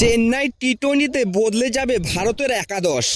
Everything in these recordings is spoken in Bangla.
চেন্নাই টি টোয়েন্টিতে বদলে যাবে ভারতের একাদশ।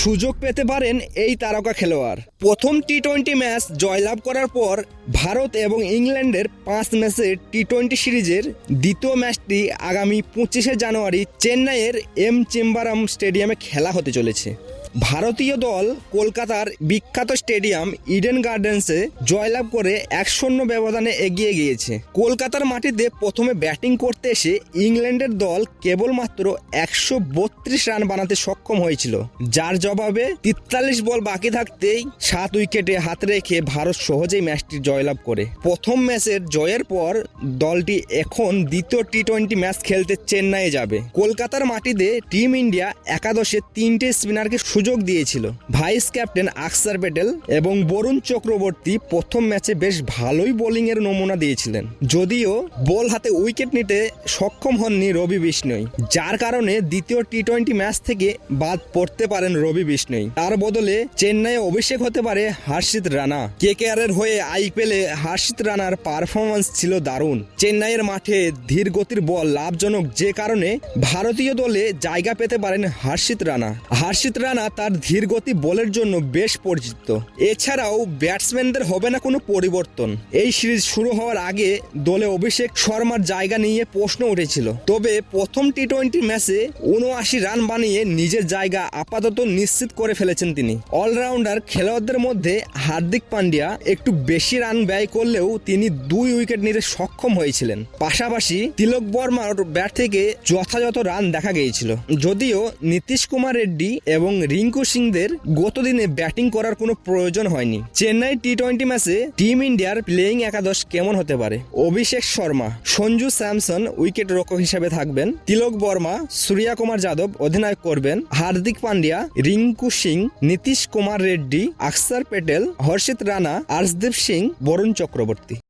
সুযোগ পেতে পারেন এই তারকা খেলোয়াড়। প্রথম টি টোয়েন্টি ম্যাচ জয়লাভ করার পর ভারত এবং ইংল্যান্ডের পাঁচ ম্যাচের টি টোয়েন্টি সিরিজের দ্বিতীয় ম্যাচটি আগামী পঁচিশে জানুয়ারি চেন্নাইয়ের এম চেম্বারাম স্টেডিয়ামে খেলা হতে চলেছে। ভারতীয় দল কলকাতার বিখ্যাত স্টেডিয়াম ইডেন গার্ডেন্সে জয়লাভ করে এক শূন্য ব্যবধানে এগিয়ে গিয়েছে। কলকাতার মাটিতে প্রথমে ব্যাটিং করতে এসে ইংল্যান্ডের দল কেবলমাত্র একশো বত্রিশ রান বানাতে সক্ষম হয়েছিল, যার জবাবে তেতাল্লিশ বল বাকি থাকতেই সাত উইকেটে হাত রেখে ভারত সহজেই ম্যাচটি জয়লাভ করে। প্রথম ম্যাচের জয়ের পর দলটি এখন দ্বিতীয় টি টোয়েন্টি ম্যাচ খেলতে চেন্নাইয়ে যাবে। কলকাতার মাটিতে টিম ইন্ডিয়া একাদশে তিনটে স্পিনারকে সুযোগ দিয়েছিল। ভাইস ক্যাপ্টেন আকসার প্যাটেল এবং বরুণ চক্রবর্তী প্রথম ম্যাচে বেশ ভালোই বোলিং এর নমুনা দিয়েছিলেন। যদিও বল হাতে উইকেট নিতে সক্ষম হননি রবি বিষ্ণই, যার কারণে দ্বিতীয় টি টোয়েন্টি ম্যাচ থেকে বাদ পড়তে পারেন রবি বিষ্ণই। তার বদলে চেন্নাইয়ে অভিষেক হতে পারে হার্ষিত রানা। কে এর হয়ে আইপিএলে হার্ষিত রানার পারফরমেন্স ছিল দারুণ। চেন্নাইয়ের মাঠে ধীর গতির বল লাভজনক যে কারণে ভারতীয় দলে জায়গা পেতে পারেন হার্ষিত রানা। হার্ষিত রানা তার ধীর গতি বলের জন্য বেশ পরিচিত। এছাড়াও ব্যাটসম্যানদের হবে না কোনো পরিবর্তন। এই সিরিজ শুরু হওয়ার আগে দলে অভিষেক শর্মার জায়গা নিয়ে প্রশ্ন উঠেছিল। তবে প্রথম টি টোয়েন্টি ম্যাচে উনআশি রান বানিয়ে নিজের জায়গা আপাতত নিশ্চিত করে ফেলেছেন তিনি। অলরাউন্ডার খেলোয়াড়দের মধ্যে হার্দিক পান্ডিয়া একটু বেশি রান ব্যয় করলেও তিনি দুই উইকেট নিতে সক্ষম হয়েছিলেন। পাশাপাশি তিলক বর্মার ব্যাট থেকে যথাযথ রান দেখা গিয়েছিল। যদিও নীতিশ কুমার রেড্ডি এবং রিঙ্কু সিংদের গত দিনে ব্যাটিং করার কোনো প্রয়োজন হয়নি। চেন্নাই টি টোয়েন্টি ম্যাচে টিম ইন্ডিয়ার প্লেয়িং একাদশ কেমন হতে পারে? অভিষেক শর্মা, সঞ্জু স্যামসন উইকেট রক্ষক হিসেবে থাকবেন। তিলক বর্মা সূর্যা কুমার যাদব অধিনায়ক করবেন। হার্দিক পান্ডিয়া, রিঙ্কু সিং, নীতিশ কুমার রেড্ডি, আকসার প্যাটেল হর্ষিত রানা, আর্শদীপ সিং, বরুণ চক্রবর্তী।